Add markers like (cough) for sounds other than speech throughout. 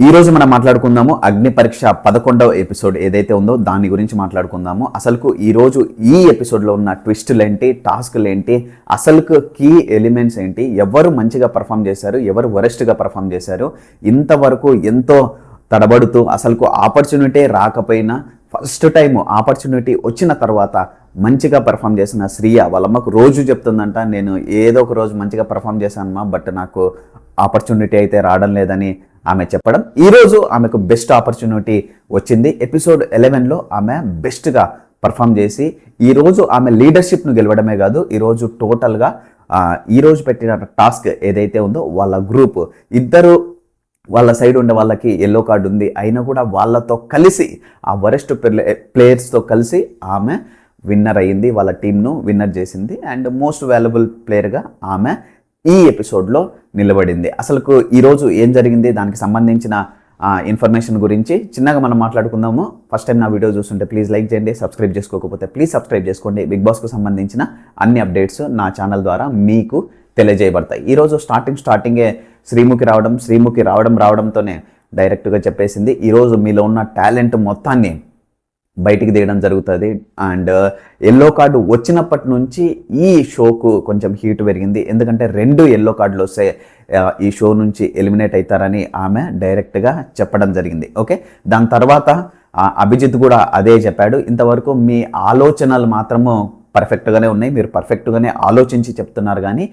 ఈ రోజు మనం మాట్లాడుకుందాము అగ్ని పరీక్ష పదకొండవ ఎపిసోడ్ ఏదైతే ఉందో దాని గురించి మాట్లాడుకుందాము. అసలుకు ఈ రోజు ఈ ఎపిసోడ్లో ఉన్న ట్విస్టులు ఏంటి టాస్క్లు ఏంటి అసలుకు కీ ఎలిమెంట్స్ ఏంటి ఎవరు మంచిగా పర్ఫామ్ చేశారు ఎవరు వరెస్ట్గా పర్ఫామ్ చేశారు ఇంతవరకు ఎంతో తడబడుతూ అసలుకు ఆపర్చునిటీ రాకపోయినా ఫస్ట్ టైం ఆపర్చునిటీ వచ్చిన తర్వాత మంచిగా పర్ఫామ్ చేసిన శ్రీయ వాళ్ళ అమ్మకు రోజు చెప్తుందంట నేను ఏదో ఒక రోజు మంచిగా పర్ఫామ్ చేశానమ్మా బట్ నాకు ఆపర్చునిటీ అయితే రావడం లేదని ఆమె చెప్పడం. ఈరోజు ఆమెకు బెస్ట్ ఆపర్చునిటీ వచ్చింది. ఎపిసోడ్ ఎలెవెన్లో ఆమె బెస్ట్గా పర్ఫామ్ చేసి ఈరోజు ఆమె లీడర్షిప్ను గెలవడమే కాదు ఈరోజు టోటల్గా ఈరోజు పెట్టిన టాస్క్ ఏదైతే ఉందో వాళ్ళ గ్రూప్ ఇద్దరు వాళ్ళ సైడ్ ఉండే వాళ్ళకి ఎల్లో కార్డు ఉంది. అయినా కూడా వాళ్ళతో కలిసి ఆ వరెస్ట్ ప్లేయర్స్తో కలిసి ఆమె విన్నర్ అయ్యింది. వాళ్ళ టీంను విన్నర్ చేసింది. అండ్ మోస్ట్ వాల్యుబుల్ ప్లేయర్గా ఆమె ఈ ఎపిసోడ్లో నిలబడింది. అసలుకు ఈరోజు ఏం జరిగింది? దానికి సంబంధించిన ఇన్ఫర్మేషన్ గురించి చిన్నగా మనం మాట్లాడుకుందాము. ఫస్ట్ టైం నా వీడియో చూస్తుంటే ప్లీజ్ లైక్ చేయండి సబ్స్క్రైబ్ చేసుకోకపోతే ప్లీజ్ సబ్స్క్రైబ్ చేసుకోండి. బిగ్ బాస్కు సంబంధించిన అన్ని అప్డేట్స్ నా ఛానల్ ద్వారా మీకు తెలియజేయబడతాయి. ఈరోజు స్టార్టింగ్ స్టార్టింగే శ్రీముఖి రావడం శ్రీముఖి రావడం రావడంతోనే డైరెక్ట్గా చెప్పేసింది. ఈరోజు మీలో ఉన్న టాలెంట్ మొత్తాన్ని బయటికి తీయడం జరుగుతుంది. అండ్ ఎల్లో కార్డు వచ్చినప్పటి నుంచి ఈ షోకు కొంచెం హీట్ పెరిగింది. ఎందుకంటే రెండు ఎల్లో కార్డులు వస్తే ఈ షో నుంచి ఎలిమినేట్ అవుతారని ఆమె డైరెక్ట్గా చెప్పడం జరిగింది. ఓకే? దాని తర్వాత ఆ, అభిజిత్ కూడా అదే చెప్పాడు. ఇంతవరకు మీ ఆలోచనలు మాత్రము పర్ఫెక్ట్గానే ఉన్నాయి. మీరు పర్ఫెక్ట్గానే ఆలోచించి చెప్తున్నారు కానీ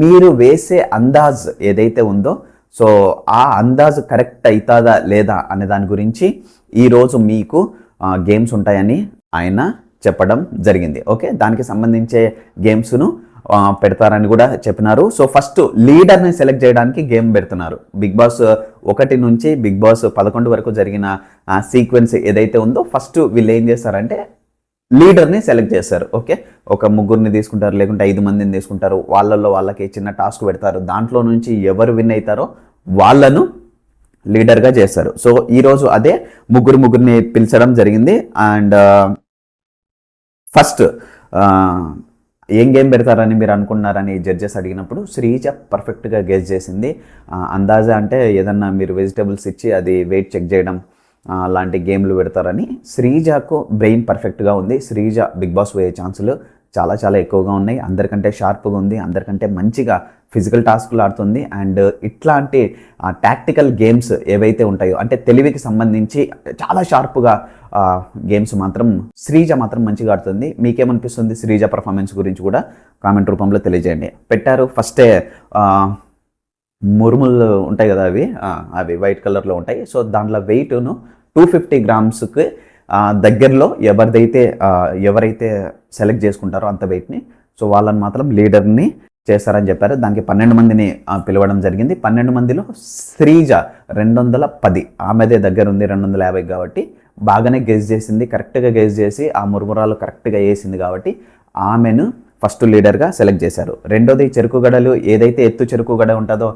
మీరు వేసే అందాజ్ ఏదైతే ఉందో సో ఆ అందాజ్ కరెక్ట్ అవుతుందా లేదా అనే దాని గురించి ఈరోజు మీకు గేమ్స్ ఉంటాయని ఆయన చెప్పడం జరిగింది. ఓకే దానికి సంబంధించే గేమ్స్ను పెడతారని కూడా చెప్పినారు. సో ఫస్ట్ లీడర్ని సెలెక్ట్ చేయడానికి గేమ్ పెడుతున్నారు. బిగ్ బాస్ ఒకటి నుంచి బిగ్ బాస్ పదకొండు వరకు జరిగిన సీక్వెన్స్ ఏదైతే ఉందో ఫస్ట్ వీళ్ళు ఏం చేస్తారంటే లీడర్ని సెలెక్ట్ చేస్తారు. ఓకే ఒక ముగ్గురిని తీసుకుంటారు లేకుంటే ఐదు మందిని తీసుకుంటారు. వాళ్ళల్లో వాళ్ళకి చిన్న టాస్క్ పెడతారు. దాంట్లో నుంచి ఎవరు విన్ అవుతారో వాళ్ళను లీడర్గా చేస్తారు సో ఈరోజు అదే ముగ్గురు ముగ్గురిని పిలిచడం జరిగింది. అండ్ ఫస్ట్ ఏం గేమ్ పెడతారని మీరు అనుకున్నారని జడ్జెస్ అడిగినప్పుడు శ్రీజ పర్ఫెక్ట్గా గెస్ చేసింది. అందాజా అంటే ఏదన్నా మీరు వెజిటబుల్స్ ఇచ్చి అది వెయిట్ చెక్ చేయడం లాంటి గేమ్లు పెడతారని శ్రీజకు బ్రెయిన్ పర్ఫెక్ట్గా ఉంది. శ్రీజ బిగ్ బాస్ పోయే ఛాన్సులు చాలా చాలా ఎక్కువగా ఉన్నాయి. అందరికంటే షార్ప్గా ఉంది. అందరికంటే మంచిగా ఫిజికల్ టాస్క్లు ఆడుతుంది అండ్ ఇట్లాంటి టాక్టికల్ గేమ్స్ ఏవైతే ఉంటాయో అంటే తెలివికి సంబంధించి చాలా షార్ప్గా గేమ్స్ మాత్రం శ్రీజ మాత్రం మంచిగా ఆడుతుంది. మీకేమనిపిస్తుంది శ్రీజ పర్ఫార్మెన్స్ గురించి కూడా కామెంట్ రూపంలో తెలియజేయండి. పెట్టారు ఫస్టే మురుములు ఉంటాయి కదా అవి అవి వైట్ కలర్లో ఉంటాయి. సో దాంట్లో వెయిట్ను టూ ఫిఫ్టీ గ్రామ్స్కి దగ్గరలో ఎవరిదైతే ఎవరైతే సెలెక్ట్ చేసుకుంటారో అంత వెయిట్ని సో వాళ్ళని మాత్రం లీడర్ని చేస్తారని చెప్పారు. దానికి పన్నెండు మందిని పిలవడం జరిగింది. పన్నెండు మందిలో శ్రీజ రెండు వందల పది. ఆమెదే దగ్గర ఉంది రెండు వందల యాభై కాబట్టి బాగానే గెస్ చేసింది. కరెక్ట్గా గెస్ చేసి ఆ మురుమురాలు కరెక్ట్గా వేసింది కాబట్టి ఆమెను ఫస్ట్ లీడర్గా సెలెక్ట్ చేశారు. రెండోది చెరుకు గడలు ఏదైతే ఎత్తు చెరుకు గడ ఉంటుందో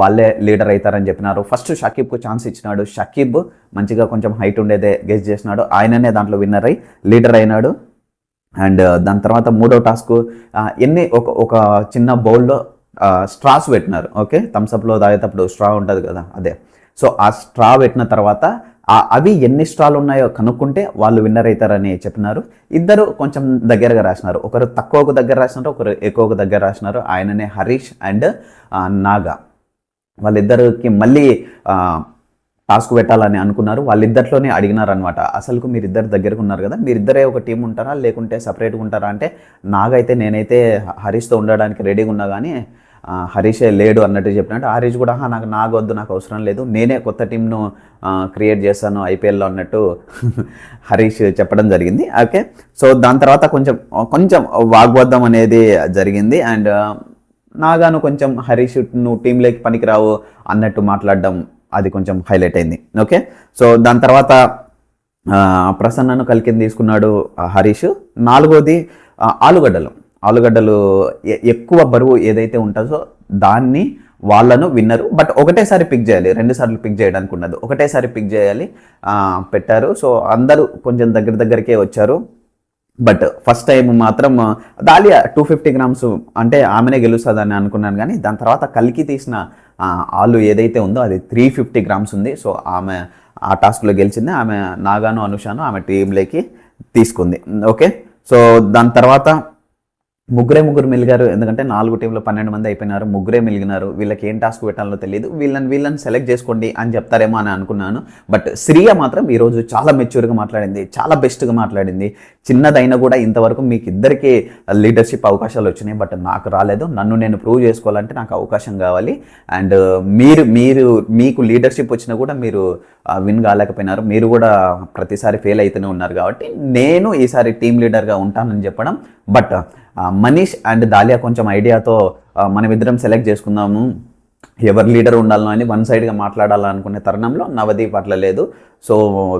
వాళ్ళే లీడర్ అవుతారని చెప్పినారు. ఫస్ట్ షకీబ్కు ఛాన్స్ ఇచ్చినాడు. షకీబ్ మంచిగా కొంచెం హైట్ ఉండేదే గెస్ చేసినాడు. ఆయననే దాంట్లో విన్నర్ అయి లీడర్ అయినాడు. అండ్ దాని తర్వాత మూడో టాస్క్ ఎన్ని ఒక ఒక చిన్న బౌల్లో స్ట్రాస్ పెట్టినారు. ఓకే? థమ్స్అప్లో తాగేటప్పుడు స్ట్రా ఉంటుంది కదా అదే. సో ఆ స్ట్రా పెట్టిన తర్వాత అవి ఎన్ని స్ట్రాలు ఉన్నాయో కనుక్కుంటే వాళ్ళు విన్నర్ అవుతారని చెప్పినారు. ఇద్దరు కొంచెం దగ్గరగా రాసినారు. ఒకరు తక్కువకు దగ్గర రాసినారు ఒకరు ఎక్కువకు దగ్గర రాసినారు. ఆయననే హరీష్ అండ్ నాగా. వాళ్ళిద్దరికి మళ్ళీ టాస్క్ పెట్టాలని అనుకున్నారు. వాళ్ళిద్దరిలోనే అడిగినారనమాట అసలుకు మీరిద్దరు దగ్గరకు ఉన్నారు కదా మీరిద్దరే ఒక టీం ఉంటారా లేకుంటే సపరేట్గా ఉంటారా? అంటే నాగైతే నేనైతే హరీష్తో ఉండడానికి రెడీగా ఉన్నా కానీ హరీషే లేడు అన్నట్టు చెప్పినట్టు. హరీష్ కూడా నాకు నాగొద్దు నాకు అవసరం లేదు. నేనే కొత్త టీంను క్రియేట్ చేస్తాను ఐపీఎల్లో అన్నట్టు (laughs) హరీష్ చెప్పడం జరిగింది. ఓకే. సో దాని తర్వాత కొంచెం కొంచెం వాగ్వాదం అనేది జరిగింది. అండ్ నాగాను కొంచెం హరీష్ నువ్వు టీంలోకి పనికిరావు అన్నట్టు మాట్లాడడం అది కొంచెం హైలైట్ అయింది. ఓకే? సో దాని తర్వాత ప్రసన్నను కలికిని తీసుకున్నాడు హరీష్. నాలుగోది ఆలుగడ్డలు. ఆలుగడ్డలు ఎ- ఎక్కువ బరువు ఏదైతే ఉంటుందో దాన్ని వాళ్ళను విన్నరు. బట్ ఒకటేసారి పిక్ చేయాలి. రెండు సార్లు పిక్ చేయడానికి ఉండదు ఒకటేసారి పిక్ చేయాలి. పెట్టారు. సో అందరూ కొంచెం దగ్గర దగ్గరికే వచ్చారు. బట్ ఫస్ట్ టైం మాత్రం దాలియా టూ ఫిఫ్టీ గ్రామ్స్ అంటే ఆమెనే గెలుస్తుందని అనుకున్నాను కానీ దాని తర్వాత కలికి తీసిన ఆలు ఏదైతే ఉందో అది త్రీ ఫిఫ్టీ గ్రామ్స్ ఉంది. సో ఆమె ఆ టాస్క్లో గెలిచింది. ఆమె నాగాను అనుషాను ఆమె టీంలోకి తీసుకుంది. ఓకే? సో దాని తర్వాత ముగ్గురే ముగ్గురు మిలిగారు ఎందుకంటే నాలుగు టీంలో పన్నెండు మంది అయిపోయినారు ముగ్గురే మిలిగినారు వీళ్ళకి ఏం టాస్క్ పెట్టాలో తెలియదు వీళ్ళని వీళ్ళని సెలెక్ట్ చేసుకోండి అని చెప్తారేమో అని అనుకున్నాను. బట్ శ్రీయ మాత్రం ఈరోజు చాలా మెచ్యూర్గా మాట్లాడింది చాలా బెస్ట్గా మాట్లాడింది. చిన్నదైనా కూడా ఇంతవరకు మీకు ఇద్దరికి లీడర్షిప్ అవకాశాలు వచ్చినాయి బట్ నాకు రాలేదు. నన్ను నేను ప్రూవ్ చేసుకోవాలంటే నాకు అవకాశం కావాలి. అండ్ మీరు మీరు మీకు లీడర్షిప్ వచ్చినా కూడా మీరు విన్ కాలేకపోయినారు. మీరు కూడా ప్రతిసారి ఫెయిల్ అవుతూనే ఉన్నారు కాబట్టి నేను ఈసారి టీం లీడర్గా ఉంటానని చెప్పడం. బట్ మనీష్ అండ్ దాలియా కొంచెం ఐడియాతో మనమిద్దరం సెలెక్ట్ చేసుకుందాము ఎవరు లీడర్ ఉండాలో అని వన్ సైడ్గా మాట్లాడాలనుకునే తరుణంలో నవదీప్ అట్లా లేదు. సో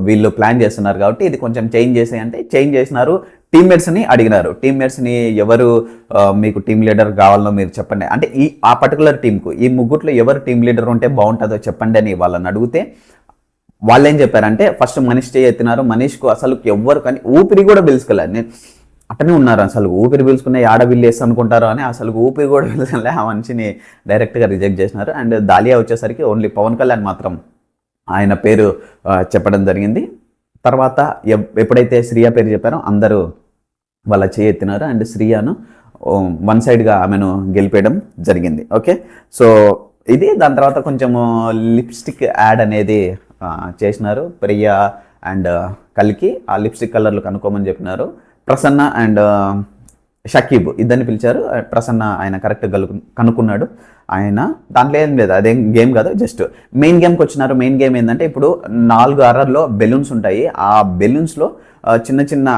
వీళ్ళు ప్లాన్ చేస్తున్నారు కాబట్టి ఇది కొంచెం చేంజ్ చేసే అంటే చేంజ్ చేసినారు. టీమ్మేట్స్ని అడిగినారు. టీమ్మేట్స్ని ఎవరు మీకు టీం లీడర్ కావాలో మీరు చెప్పండి. అంటే ఈ ఆ పర్టికులర్ టీంకు ఈ ముగ్గుట్లో ఎవరు టీం లీడర్ ఉంటే బాగుంటుందో చెప్పండి అని వాళ్ళని అడిగితే వాళ్ళు ఏం చెప్పారంటే ఫస్ట్ మనీష్ చేయి ఎత్తినారు. మనీష్కు అసలు ఎవ్వరు కానీ ఊపిరి కూడా పిలుచుకోలేదు నేను అట్టనే ఉన్నారు. అసలు ఊపిరి పీల్చుకునే ఆడ వీళ్ళేసి అనుకుంటారు అని అసలు ఊపిరి కూడా పీల్చలే. ఆ మనిషిని డైరెక్ట్గా రిజెక్ట్ చేసినారు. అండ్ దాలియా వచ్చేసరికి ఓన్లీ పవన్ కళ్యాణ్ మాత్రం ఆయన పేరు చెప్పడం జరిగింది. తర్వాత ఎప్- ఎప్పుడైతే శ్రీయ పేరు చెప్పారో అందరూ వాళ్ళ చేయి ఎత్తినారు. అండ్ శ్రీయాను వన్ సైడ్గా ఆమెను గెలిపేయడం జరిగింది. ఓకే? సో ఇది దాని తర్వాత కొంచెము లిప్స్టిక్ యాడ్ అనేది చేసినారు ప్రియా అండ్ కలికి. ఆ లిప్స్టిక్ కలర్లు కనుక్కోమని చెప్పినారు. ప్రసన్న అండ్ షకీబ్ ఇద్దరిని పిలిచారు. ప్రసన్న ఆయన కరెక్ట్ కనుక్కున్నాడు. ఆయన దాంట్లో ఏం లేదు. అదేం గేమ్ కాదు. జస్ట్ మెయిన్ గేమ్కి వచ్చినారు. మెయిన్ గేమ్ ఏంటంటే ఇప్పుడు నాలుగు అర్రర్లో బెలూన్స్ ఉంటాయి. ఆ బెలూన్స్లో చిన్న చిన్న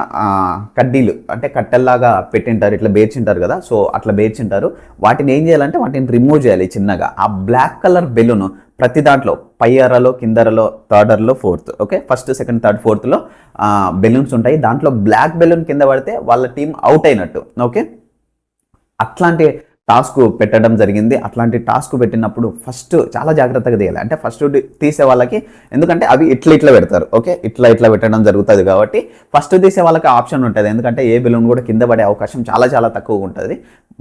కడ్డీలు అంటే కట్టెల్లాగా పెట్టింటారు ఇట్లా బేర్చింటారు కదా సో అట్లా బేర్చింటారు. వాటిని ఏం చేయాలంటే వాటిని రిమూవ్ చేయాలి చిన్నగా. ఆ బ్లాక్ కలర్ బెలూన్ ప్రతి దాంట్లో పై అరలో కిందరలో third అరలో fourth okay first second third ఫోర్త్లో balloons ఉంటాయి. దాంట్లో బ్లాక్ బెలూన్ కింద పడితే వాళ్ళ టీం అవుట్ అయినట్టు ఓకే అట్లాంటి టాస్క్ పెట్టడం జరిగింది. అట్లాంటి టాస్క్ పెట్టినప్పుడు ఫస్ట్ చాలా జాగ్రత్తగా తీయాలి. అంటే ఫస్ట్ తీసే వాళ్ళకి ఎందుకంటే అవి ఇట్లా ఇట్లా పెడతారు. ఓకే? ఇట్లా ఇట్లా పెట్టడం జరుగుతుంది కాబట్టి ఫస్ట్ తీసే వాళ్ళకి ఆప్షన్ ఉంటుంది. ఎందుకంటే ఏ బెలూన్ కూడా కింద పడే అవకాశం చాలా చాలా తక్కువ ఉంటుంది.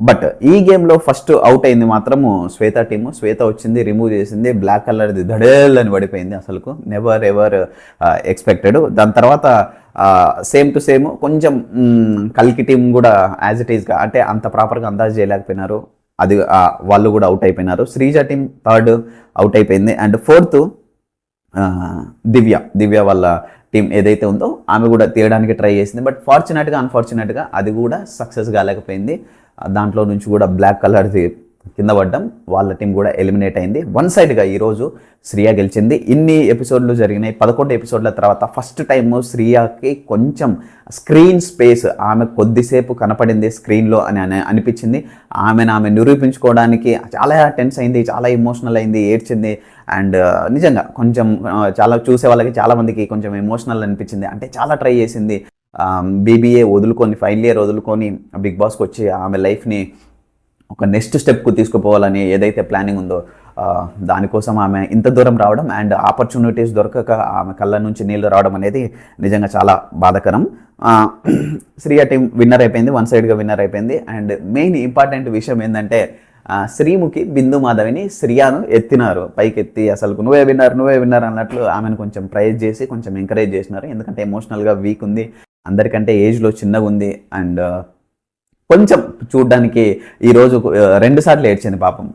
బట్ ఈ గేమ్లో ఫస్ట్ అవుట్ అయింది మాత్రము శ్వేత టీము. శ్వేత వచ్చింది రిమూవ్ చేసింది. బ్లాక్ కలర్ది దడేల్ అని పడిపోయింది అసలుకు. నెవర్ ఎవర్ ఎక్స్పెక్టెడ్ దాని తర్వాత సేమ్ టు సేమ్ కొంచెం కల్కి టీం కూడా యాజ్ ఇట్ ఈస్గా అంటే అంత ప్రాపర్గా అందాజ్ చేయలేకపోయినారు. అది వాళ్ళు కూడా అవుట్ అయిపోయినారు. శ్రీజ టీం థర్డ్ అవుట్ అయిపోయింది. అండ్ ఫోర్త్ దివ్య దివ్య వాళ్ళ టీం ఏదైతే ఉందో ఆమె కూడా తీయడానికి ట్రై చేసింది. బట్ ఫార్చునేట్గా అన్ఫార్చునేట్గా అది కూడా సక్సెస్ కాలేకపోయింది. దాంట్లో నుంచి కూడా బ్లాక్ కలర్ది కింద పడ్డం. వాళ్ళ టీం కూడా ఎలిమినేట్ అయింది. వన్ సైడ్గా ఈరోజు శ్రియా గెలిచింది. ఇన్ని ఎపిసోడ్లు జరిగినాయి. పదకొండు ఎపిసోడ్ల తర్వాత ఫస్ట్ టైము శ్రియాకి కొంచెం స్క్రీన్ స్పేస్ ఆమె కొద్దిసేపు కనపడింది స్క్రీన్లో అని అనిపించింది. ఆమెను ఆమె నిరూపించుకోవడానికి చాలా టెన్స్ అయింది చాలా ఎమోషనల్ అయింది ఏడ్చింది. అండ్ నిజంగా కొంచెం చాలా చూసే వాళ్ళకి చాలామందికి కొంచెం ఎమోషనల్ అనిపించింది. అంటే చాలా ట్రై చేసింది. బీబీఏ వదులుకొని ఫైనల్ ఇయర్ వదులుకొని బిగ్ బాస్కి వచ్చి ఆమె లైఫ్ని ఒక నెక్స్ట్ స్టెప్కు తీసుకుపోవాలని ఏదైతే ప్లానింగ్ ఉందో దానికోసం ఆమె ఇంత దూరం రావడం అండ్ ఆపర్చునిటీస్ దొరకక ఆమె కళ్ళ నుంచి నీళ్ళు రావడం అనేది నిజంగా చాలా బాధకరం. శ్రీయ టీం విన్నర్ అయిపోయింది వన్ సైడ్గా విన్నర్ అయిపోయింది అండ్ మెయిన్ ఇంపార్టెంట్ విషయం ఏంటంటే శ్రీముఖి బిందు మాధవిని శ్రియాను ఎత్తినారు. పైకి ఎత్తి అసలు నువ్వే విన్నారు నువ్వే విన్నారు అన్నట్లు ఆమెను కొంచెం ప్రైజ్ చేసి కొంచెం ఎంకరేజ్ చేసినారు. ఎందుకంటే ఎమోషనల్గా వీక్ ఉంది. అందరికంటే ఏజ్లో చిన్నగా ఉంది అండ్ కొంచెం చూడడానికి ఈరోజు రెండు సార్లు ఏడ్చింది పాపం.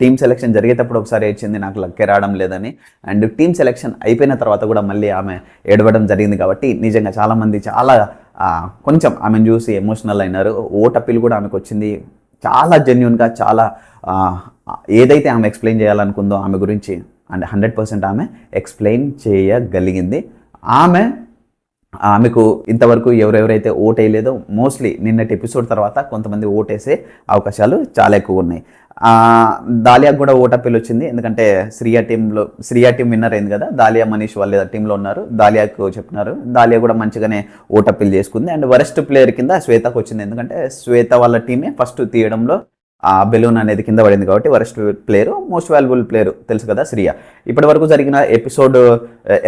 టీమ్ సెలెక్షన్ జరిగేటప్పుడు ఒకసారి ఏడ్చింది నాకు లక్కే రావడం లేదని. అండ్ టీమ్ సెలెక్షన్ అయిపోయిన తర్వాత కూడా మళ్ళీ ఆమె ఏడవడం జరిగింది కాబట్టి నిజంగా చాలామంది చాలా కొంచెం ఆమెను చూసి ఎమోషనల్ అయినారు. ఓటప్పిల్ కూడా ఆమెకు వచ్చింది. చాలా జెన్యున్గా చాలా ఏదైతే ఆమె ఎక్స్ప్లెయిన్ చేయాలనుకుందో ఆమె గురించి అండ్ హండ్రెడ్ పర్సెంట్ ఆమె ఎక్స్ప్లెయిన్ చేయగలిగింది. ఆమె ఆమెకు ఇంతవరకు ఎవరెవరైతే ఓట్ వేయలేదో మోస్ట్లీ నిన్నటి ఎపిసోడ్ తర్వాత కొంతమంది ఓటేసే అవకాశాలు చాలా ఎక్కువ ఉన్నాయి. ఆ, దాలియాకు కూడా ఓట్ అప్పీల్ వచ్చింది ఎందుకంటే శ్రియా టీంలో శ్రియా టీం విన్నర్ అయింది కదా దాలియా మనీష్ వాళ్ళ టీంలో ఉన్నారు. దాలియాకు చెప్పినారు దాలియా కూడా మంచిగానే ఓట్ అప్పీల్ చేసుకుంది. అండ్ వరెస్ట్ ప్లేయర్ కింద శ్వేతకు వచ్చింది. ఎందుకంటే శ్వేత వాళ్ళ టీమే ఫస్ట్ తీయడంలో ఆ బెలూన్ అనేది కింద పడింది కాబట్టి worst player most valuable player తెలుసు కదా శ్రియా. ఇప్పటి వరకు జరిగిన ఎపిసోడ్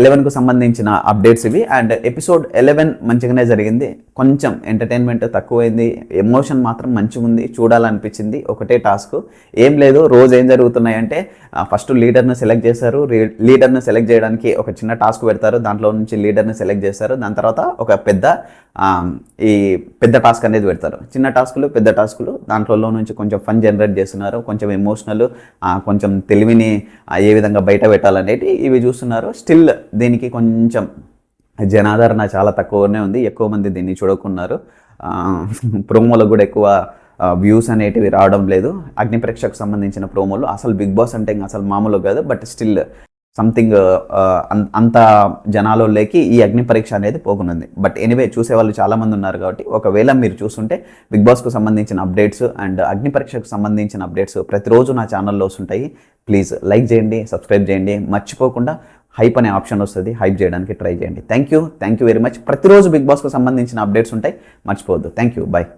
ఎలెవెన్కు సంబంధించిన అప్డేట్స్ ఇవి. అండ్ ఎపిసోడ్ ఎలెవెన్ మంచిగానే జరిగింది. కొంచెం ఎంటర్టైన్మెంట్ తక్కువైంది. ఎమోషన్ మాత్రం మంచిగా ఉంది చూడాలనిపించింది. ఒకటే టాస్క్ ఏం లేదు. రోజు ఏం జరుగుతున్నాయంటే ఫస్ట్ లీడర్ని సెలెక్ట్ చేశారు. లీడర్ని సెలెక్ట్ చేయడానికి ఒక చిన్న టాస్క్ పెడతారు. దాంట్లో నుంచి లీడర్ని సెలెక్ట్ చేస్తారు దాని తర్వాత ఒక పెద్ద ఈ పెద్ద టాస్క్ అనేది పెడతారు. చిన్న టాస్కులు పెద్ద టాస్కులు దాంట్లో నుంచి కొంచెం ఫన్ జనరేట్ చేస్తున్నారు. కొంచెం ఎమోషనల్ కొంచెం తెలివిని ఏ విధంగా బయట పెట్టాలనేది ఇవి చూస్తున్నారు. స్టిల్ దీనికి కొంచెం జనాదరణ చాలా తక్కువనే ఉంది. ఎక్కువ మంది దీన్ని చూడకున్నారు. ప్రోమోలో కూడా ఎక్కువ వ్యూస్ అనేటివి రావడం లేదు. అగ్నిపరీక్షకు సంబంధించిన ప్రోమోలు అసలు బిగ్ బాస్ అంటే ఇంకా అసలు మామూలు కాదు. But still something uh, uh, అంత జనాలలోకి ఈ అగ్ని పరీక్ష అనేది పోకునుంది. బట్ ఎనీవే చూసేవాళ్ళు చాలామంది ఉన్నారు కాబట్టి ఒకవేళ మీరు చూస్తుంటే బిగ్ బాస్కు సంబంధించిన అప్డేట్స్ అండ్ అగ్ని పరీక్షకు సంబంధించిన అప్డేట్స్ ప్రతిరోజు నా ఛానల్లో వస్తుంటాయి. ప్లీజ్ లైక్ చేయండి సబ్స్క్రైబ్ చేయండి. మర్చిపోకుండా హైప్ అనే ఆప్షన్ వస్తుంది. హైప్ చేయడానికి ట్రై చేయండి. Thank you thank you very much ప్రతిరోజు బిగ్ బాస్కు సంబంధించిన అప్డేట్స్ ఉంటాయి. మర్చిపోవద్దు. Thank you bye